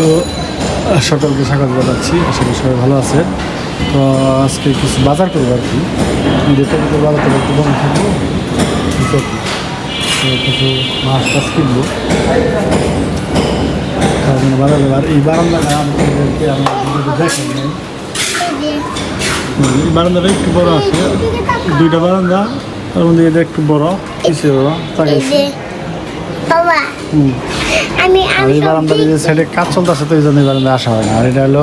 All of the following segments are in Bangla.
তো সকলকে স্বাগত জানাচ্ছি। আশা করি সবাই ভালো আছে তো আজকে কিছু বাজার করব আর কি। দেখতে বাজার থেকে একটু বন্ধ থাকব কিছু মাছ টাছ কিনবো। জন্য বাজার যাব। আর এই বারান্দাটা আমাদেরকে আমরা হুম, এই বারান্দাটা একটু বড় আছে। দুইটা বারান্দা তার মধ্যে এটা একটু বড় কিছু তাকে বাবা। হুম। আমি আমি এই বারান্দার যে সাইডে কাজ চলতেছে তো এই জন্য এই বারান্দায় আসা হয় না। আর এটা হলো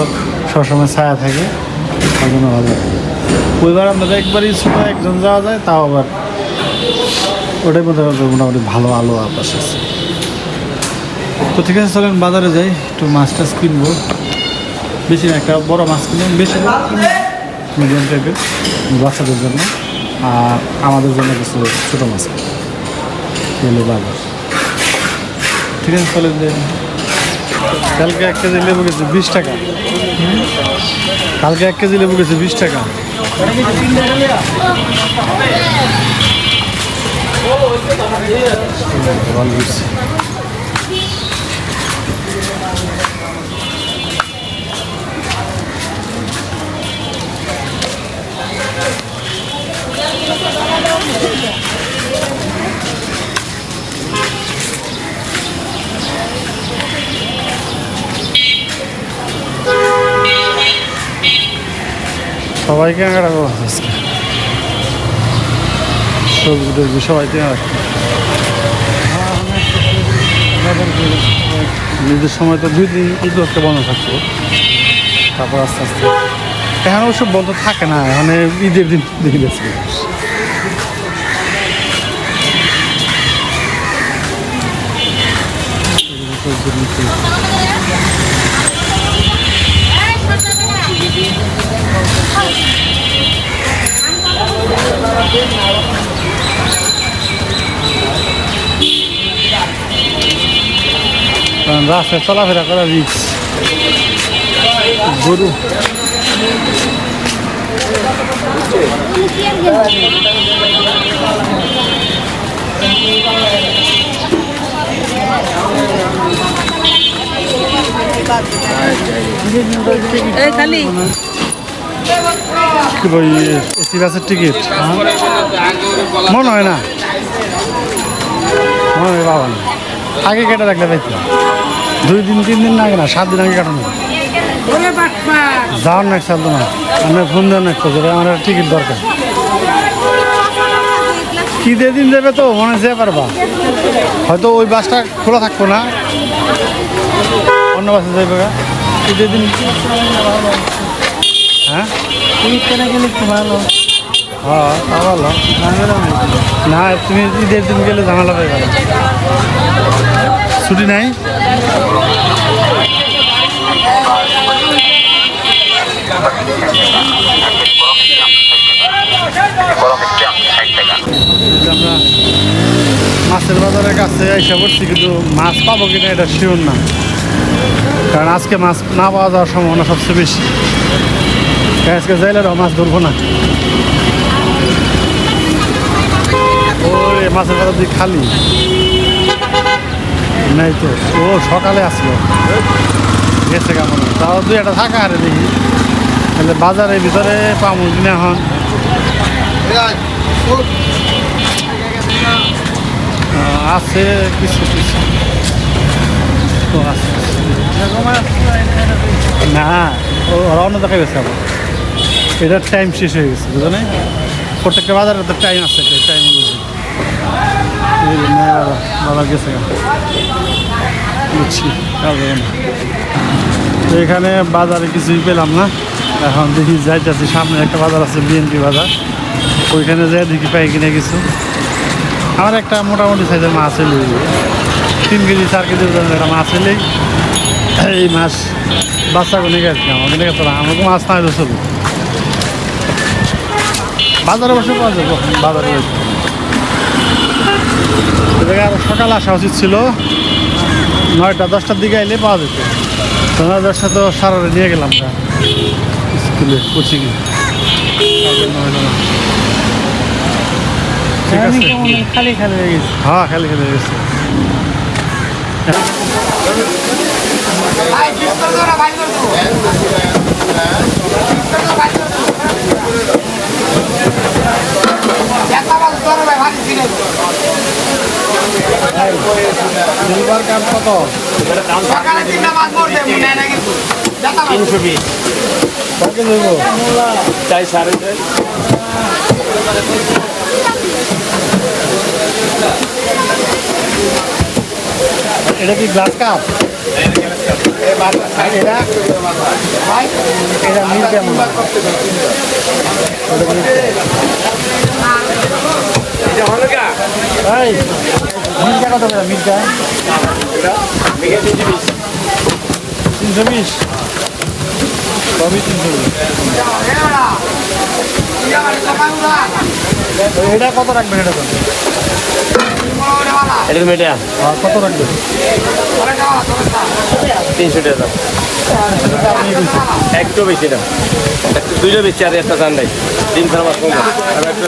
সবসময় ছায়া থাকে তার জন্য ভালো। ওই বারান্দাটা একবারই ছোট একজন যাওয়া যায় তাও আবার মধ্যে মোটামুটি ভালো আলো আবাস আছে তো ঠিক আছে চলেন বাজারে যাই একটু মাছ টাছ কিনবো। বেশি না একটা বড় মাছ কিনলাম বেশি মিডিয়াম টাইপের বাচ্চাদের জন্য। আর আমাদের জন্য কিছু ছোটো মাছ। এলো বাজার। ঠিক আছে যে কালকে এক কেজি লেবু গেছে বিশ টাকা। কালকে এক কেজি লেবু গেছে বিশ টাকা। ভালো হয়েছে। সবাইকে আঁকড়া করা হচ্ছে সবজি টবজি আঁকড়া নিজের সময় তো দুই দিন ঈদ একটা বন্ধ থাকতো তারপর আস্তে আস্তে। এখন অবশ্য বন্ধ থাকে না মানে ঈদের দিন দেখে গেছে কারণ রাস্তায় চলাফেরা করা রিক্স গরু। এসি বাসের টিকিট মনে হয় না। মনে হয় বাবা না। আগে কেটে রাখলে পাইতাম দুই দিন তিন দিন না আগে না সাত দিন আগে কাটানো। যাওয়ার না চাল না আমি ফোন দেওয়ার না করে আমার টিকিট দরকার। কি দিয়ে দিন দেবে তো মনে যেতে পারবা। হয়তো ওই বাসটা খোলা থাকব না। অন্য বাসে যাইবে ঈদের দিন? হ্যাঁ? হ্যাঁ তা ভালো। না তুমি ঈদের দিন গেলে ঝামেলা গেল ছুটি নাই? মাছের বাজারের কাছে এসে পড়ছি, কিন্তু মাছ পাবো কিনা এটা শিওর না। কারণ আজকে মাছ না পাওয়া যাওয়ার সম্ভাবনা সবচেয়ে বেশি। আজকে যাইলে মাছ ধরবো না। ওই মাছের বাজার দিক খালি। নাই তো ও, সকালে আসলো। গেছে কেমন তাও দুই একটা থাকা আরে দেখি। তাহলে বাজারের ভিতরে পামু কিনা এখন। আছে কিছু কিছু। তো আছে। না, ও রওনা দেখা গেছে আবার। এটার টাইম শেষ হয়ে গেছে বুঝো না প্রত্যেকটা বাজারের তো টাইম আছে টাইম অনুযায়ী এই না বাবা গেছে এখানে বাজারে কিছুই পেলাম না। এখন দেখি যাইতেছি, সামনে একটা বাজার আছে, বিএনপি বাজার। ওইখানে যাই দেখি পাই কিনে কিছু। আমার একটা মোটামুটি সাইজের মাছ এলে। তিন কেজি, চার কেজি একটা মাছ এলেই এই মাছ বাচ্চা কোনে গেছে আমাকে গেছে আমাকে মাছ না চলবে বাজারে বসে পাওয়া যাবে বাজারে বসে। এদিকে আরও সকালে আসা উচিত ছিল। নয়টা দশটার দিকে এলে পাওয়া যেত। নয় দশটা তো সারারে নিয়ে গেলাম না স্কুলে কোচিংয়ে ঠিক আছে? খালি খালি হয়ে গেছে। হ্যাঁ খালি খালি হয়ে গেছে। সিলভার কাপ কত তিনশো বিশ। কাকে দেবো চাই সাড়ে চাই। এটা কি গ্লাস কাপ? এটা? এটা মিল কেমন? এই মিলটা কত করে মিলটা তিনশো বিশ সবই তিনশো বিশ এটা কত রাখবেন এটা তো? এটা আর কত রাখবেন? তিনশো টাকা একটু বেশি একটু দুইটা বেশি আর একটা দাম নাই। খাওয়া মাছ কম আর একটা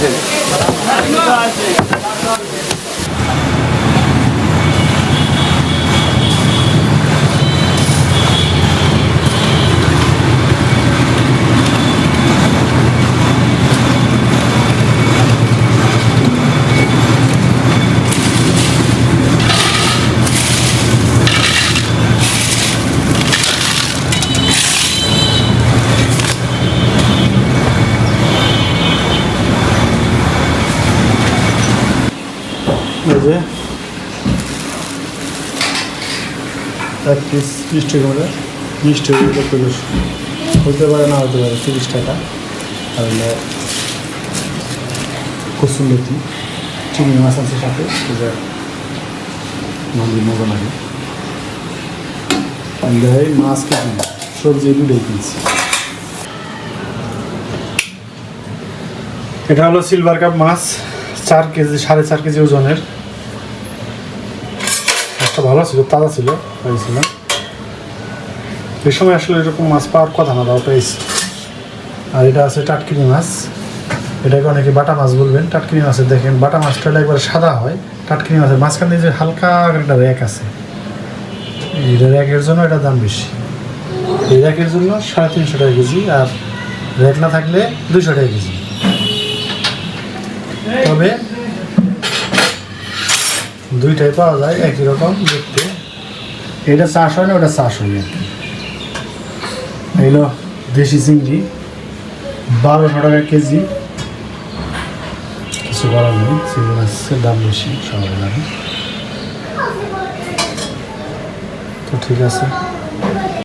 দেন এই যে, এক পিস মিষ্টি করে মিষ্টি করে তিরিশ হতে পারে না হতে পারে, তিরিশ টাকা। আর কসুমতি চিংড়ি মাছ আছে সাথে সেটা নন্দী মজা লাগে দেয় মাছ কেটে সবজি দুটোই কিনছি। এটা হলো সিলভার কাপ মাছ। চার কেজি, সাড়ে চার কেজি ওজনের। মাছটা ভালো ছিল, তাজা ছিল পেয়েছিলাম এই সময় আসলে এরকম মাছ পাওয়ার কথা না, তাও পেয়েছি আর এটা আছে টাটকিনি মাছ। এটাকে অনেকে বাটা মাছ বলবেন। টাটকিনি মাছের দেখেন, বাটা মাছটা একবারে সাদা হয়। টাটকিনি মাছের মাঝখান মাঝখানে যে হালকা একটা র্যাক আছে। এটা র্যাকের জন্য এটা দাম বেশি। এই র্যাকের জন্য সাড়ে তিনশো টাকা কেজি, আর র্যাক না থাকলে দুশো টাকা কেজি। তবে দুইটাই পাওয়া যায়, একই রকম দেখতে। এটা চাষ হয় না, ওটা চাষ হয় কি এগুলো দেশি চিংড়ি, বারোশো টাকা কেজি। কিছু করার নেই, চিংড়ি মাছের দাম বেশি, সবাই জানে। তো ঠিক আছে।